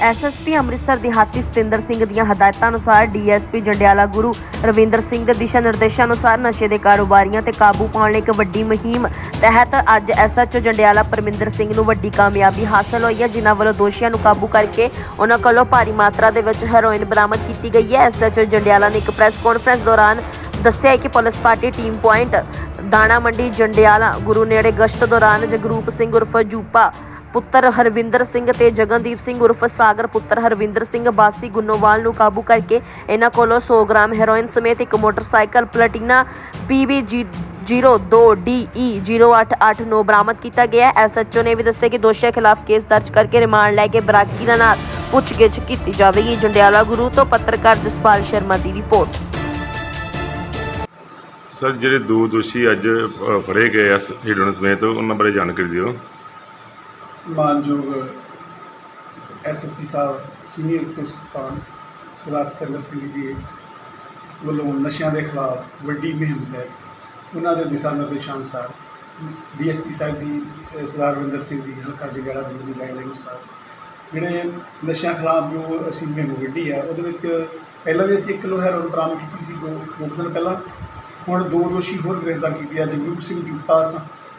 SSP Amritsar ਦਿਹਾਤੀ ਸਤਿੰਦਰ ਸਿੰਘ ਦੀਆਂ ਹਦਾਇਤਾਂ ਅਨੁਸਾਰ ਡੀਐਸਪੀ ਜੰਡਿਆਲਾ ਗੁਰੂ ਰਵਿੰਦਰ ਸਿੰਘ ਦੇ ਦਿਸ਼ਾ ਨਿਰਦੇਸ਼ਾਂ ਅਨੁਸਾਰ ਨਸ਼ੇ ਦੇ ਕਾਰੋਬਾਰੀਆਂ ਤੇ ਕਾਬੂ ਪਾਉਣ ਲਈ ਇੱਕ ਵੱਡੀ ਮੁਹਿੰਮ ਤਹਿਤ ਅੱਜ ਐਸਐਚਓ ਜੰਡਿਆਲਾ ਪਰਮਿੰਦਰ ਸਿੰਘ ਨੂੰ ਵੱਡੀ ਕਾਮਯਾਬੀ ਹਾਸਲ ਹੋਈ ਹੈ, ਜਿਨ੍ਹਾਂ ਵੱਲੋਂ ਦੋਸ਼ੀਆਂ ਨੂੰ ਕਾਬੂ ਕਰਕੇ ਉਹਨਾਂ ਕੋਲੋਂ ਭਾਰੀ ਮਾਤਰਾ ਦੇ ਵਿੱਚ ਹੈਰੋਇਨ ਬਰਾਮਦ ਕੀਤੀ ਗਈ ਹੈ। ਐਸਐਚਓ ਜੰਡਿਆਲਾ ਨੇ ਇੱਕ ਪ੍ਰੈਸ ਕਾਨਫਰੰਸ ਦੌਰਾਨ ਦੱਸਿਆ ਕਿ ਪੁਲਿਸ ਪਾਰਟੀ ਟੀਮ ਪੁਆਇੰਟ ਦਾਣਾ ਮੰਡੀ ਜੰਡਿਆਲਾ ਗੁਰੂ ਨੇੜੇ ਗਸ਼ਤ ਦੌਰਾਨ ਜਗਰੂਪ ਸਿੰਘ ਉਰਫ ਜੂਪਾ ਪੁੱਤਰ ਹਰਵਿੰਦਰ ਸਿੰਘ ਤੇ ਜਗਨਦੀਪ ਸਿੰਘ ਉਰਫ ਸਾਗਰ, ਪੁੱਤਰ ਹਰਵਿੰਦਰ ਸਿੰਘ ਬਾਸੀ ਗੁੰਨੋਵਾਲ ਨੂੰ ਕਾਬੂ ਕਰਕੇ ਇਹਨਾਂ ਕੋਲੋਂ 100 ਗ੍ਰਾਮ ਹੈਰੋਇਨ ਸਮੇਤ ਇੱਕ ਮੋਟਰਸਾਈਕਲ ਪਲਟੀਨਾ PBG 02DE 0889 ਬਰਾਮਦ ਕੀਤਾ ਗਿਆ। ਐਸਐਚਓ ਨੇ ਵੀ ਦੱਸਿਆ ਕਿ ਦੋਸ਼ੀਆਂ ਖਿਲਾਫ ਕੇਸ ਦਰਜ ਕਰਕੇ ਰਿਮਾਂਡ ਲੈ ਕੇ ਬਰਾਕੀ ਦੇ ਨਾਲ ਪੁੱਛਗਿੱਛ ਕੀਤੀ ਜਾਵੇਗੀ। ਜੰਡਿਆਲਾ ਗੁਰੂ ਤੋਂ ਪੱਤਰਕਾਰ ਜਸਪਾਲ ਸ਼ਰਮਾ ਦੀ ਰਿਪੋਰਟ। ਸਰ, ਜਿਹੜੇ ਦੋ ਦੋਸ਼ੀ ਅੱਜ ਫੜੇ ਗਏ ਆ ਹੀਰੋਇਨ ਸਮੇਤ, ਉਹਨਾਂ ਬਾਰੇ ਜਾਣਕਾਰੀ ਦਿਓ। ਮਾਨਯੋਗ ਐਸਐਸਪੀ ਸਾਹਿਬ, ਸੀਨੀਅਰ ਪੁਲਿਸ ਕਪਤਾਨ ਸਰਦਾਰ ਸਤਿੰਦਰ ਸਿੰਘ ਜੀ ਵੱਲੋਂ ਨਸ਼ਿਆਂ ਦੇ ਖਿਲਾਫ ਵੱਡੀ ਮੁਹਿੰਮ ਤਹਿਤ ਉਹਨਾਂ ਦੇ ਦਿਸ਼ਾ ਨਿਰਦੇਸ਼ਾਂ ਅਨੁਸਾਰ ਡੀਐਸਪੀ ਸਾਹਿਬ ਦੀ ਸਰਦਾਰ ਰਵਿੰਦਰ ਸਿੰਘ ਜੀ ਹਲਕਾ ਜਗਾੜਾ ਗੁਰੂ ਦੀ ਗਾਈਡਲਾਈਨ ਅਨੁਸਾਰ ਜਿਹੜੇ ਨਸ਼ਿਆਂ ਖਿਲਾਫ ਜੋ ਅਸੀਂ ਮੁਹਿੰਮ ਵਿੱਢੀ ਹੈ ਉਹਦੇ ਵਿੱਚ ਪਹਿਲਾਂ ਵੀ ਅਸੀਂ 1 ਕਿਲੋ ਹੈਰੋਇਨ ਬਰਾਮਦ ਕੀਤੀ ਸੀ ਦੋ ਦੋ ਕੁ ਦਿਨ ਪਹਿਲਾਂ। ਹੁਣ ਦੋ ਦੋਸ਼ੀ ਹੋਰ ਗ੍ਰਿਫਤਾਰ ਕੀਤੇ ਆ, ਜਗਰੂਪ ਸਿੰਘ ਜੁਪਾਸ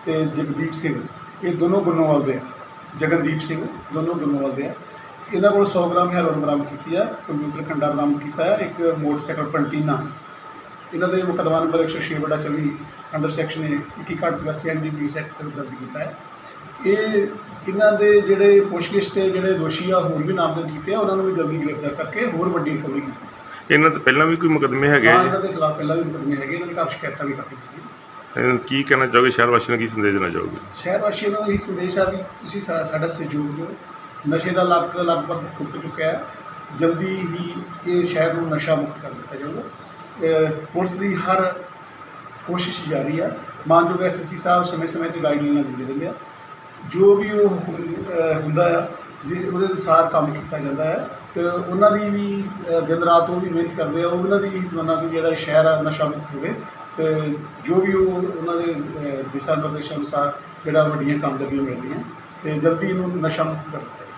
ਤੇ ਜਗਦੀਪ ਸਿੰਘ। ਇਹ ਦੋਨੋਂ ਗੁੰਨੋਵਾਲ ਦੇ ਆ। ਜਗਨਦੀਪ ਸਿੰਘ ਦੋਨੋਂ ਗੁੰਨੋਵਾਲ ਦੇ ਆ। ਇਹਨਾਂ ਕੋਲ 100 ਗ੍ਰਾਮ ਹੈਰੋਇਨ ਬਰਾਮਦ ਕੀਤੀ ਆ ਕੰਪਿਊਟਰ ਖੰਡਾ ਬਰਾਮਦ ਕੀਤਾ ਹੈ ਇੱਕ ਮੋਟਰਸਾਈਕਲ ਪੰਟੀਨਾ। ਇਹਨਾਂ ਦੇ ਮੁਕੱਦਮਾ ਨੰਬਰ 106 ਬਟਾ 24 ਅੰਡਰ ਸੈਕਸ਼ਨ 21 ਘੱਟ ਪਲੱਸ ਐਨਡੀਪੀ ਐਕਟ ਤਹਿਤ ਦਰਜ ਕੀਤਾ ਹੈ। ਇਹ ਇਹਨਾਂ ਦੇ ਜਿਹੜੇ ਪੁੱਛਗਿੱਛ ਤੇ ਜਿਹੜੇ ਦੋਸ਼ੀ ਆ ਹੋਰ ਵੀ ਨਾਮਜ਼ਦ ਕੀਤੇ ਆ ਉਹਨਾਂ ਨੂੰ ਵੀ ਜਲਦੀ ਗ੍ਰਿਫਤਾਰ ਕਰਕੇ ਹੋਰ ਵੱਡੀ ਰਿਕਵਰੀ ਕੀਤੀ। ਇਹਨਾਂ ਤੋਂ ਪਹਿਲਾਂ ਵੀ ਕੋਈ ਮੁਕੱਦਮੇ ਹੈਗੇ ਹਾਂ ਆ ਇਹਨਾਂ ਦੇ ਖਿਲਾਫ ਪਹਿਲਾਂ ਵੀ ਮੁਕੱਦਮੇ ਹੈਗੇ ਇਹਨਾਂ ਦੇ ਘਰ ਸ਼ਿਕਾਇਤਾਂ ਵੀ ਕਾਫੀ ਸੀ ਜੀ ਕੀ ਕਹਿਣਾ ਚਾਹੋਗੇ? ਸ਼ਹਿਰ ਵਾਸੀਆਂ ਨੂੰ ਕੀ ਸੰਦੇਸ਼ ਦੇਣਾ ਚਾਹੋਗੇ? ਸ਼ਹਿਰ ਵਾਸੀਆਂ ਨੂੰ ਇਹ ਸੰਦੇਸ਼ ਆ ਵੀ ਤੁਸੀਂ ਸਾ- ਸਾਡਾ ਸਹਿਯੋਗ ਦਿਓ। ਨਸ਼ੇ ਦਾ ਲੱਕ ਲਗਭਗ ਟੁੱਟ ਚੁੱਕਿਆ ਹੈ। ਜਲਦੀ ਹੀ ਇਹ ਸ਼ਹਿਰ ਨੂੰ ਨਸ਼ਾ ਮੁਕਤ ਕਰ ਦਿੱਤਾ ਜਾਊਗਾ। ਅਹ ਪੁਲਿਸ ਦੀ ਹਰ ਕੋਸ਼ਿਸ਼ ਜਾਰੀ ਆ। ਮਾਨਯੋਗ ਐਸਐਸਪੀ ਸਾਹਿਬ ਸਮੇਂ-ਸਮੇਂ ਤੇ ਗਾਈਡਲਾਈਨਾਂ ਦਿੰਦੇ ਰਹਿੰਦੇ ਆ। ਜੋ ਵੀ ਉਹ ਹੁਕਮ, ਅਹ ਹੁੰਦਾ ਆ ਜਿਸ ਉਹਦੇ ਅਨੁਸਾਰ ਕੰਮ ਕੀਤਾ ਜਾਂਦਾ ਹੈ ਤੇ ਉਹਨਾਂ ਦੀ ਵੀ, ਅਹ, ਦਿਨ ਰਾਤ ਉਹ ਵੀ ਮਿਹਨਤ ਕਰਦੇ ਆ ਉਹਨਾਂ ਦੀ ਵੀ ਤਮੰਨਾ ਵੀ ਜਿਹੜਾ ਸ਼ਹਿਰ ਆ, ਨਸ਼ਾ ਮੁਕਤ ਹੋਵੇ ਤੇ ਜੋ ਵੀ ਉਹ ਉਹਨਾਂ ਦੇ, ਅਹ, ਦਿਸ਼ਾ ਨਿਰਦੇਸ਼ਾਂ ਅਨੁਸਾਰ ਜਿਹੜਾ ਵੱਡੀਆਂ ਕਾਮਯਾਬੀਆਂ ਮਿਲਦੀਆਂ ਤੇ ਜਲਦੀ ਇਹਨੂੰ ਨਸ਼ਾ ਮੁਕਤ ਕਰ ਦਿੱਤਾ ਜਾਵੇ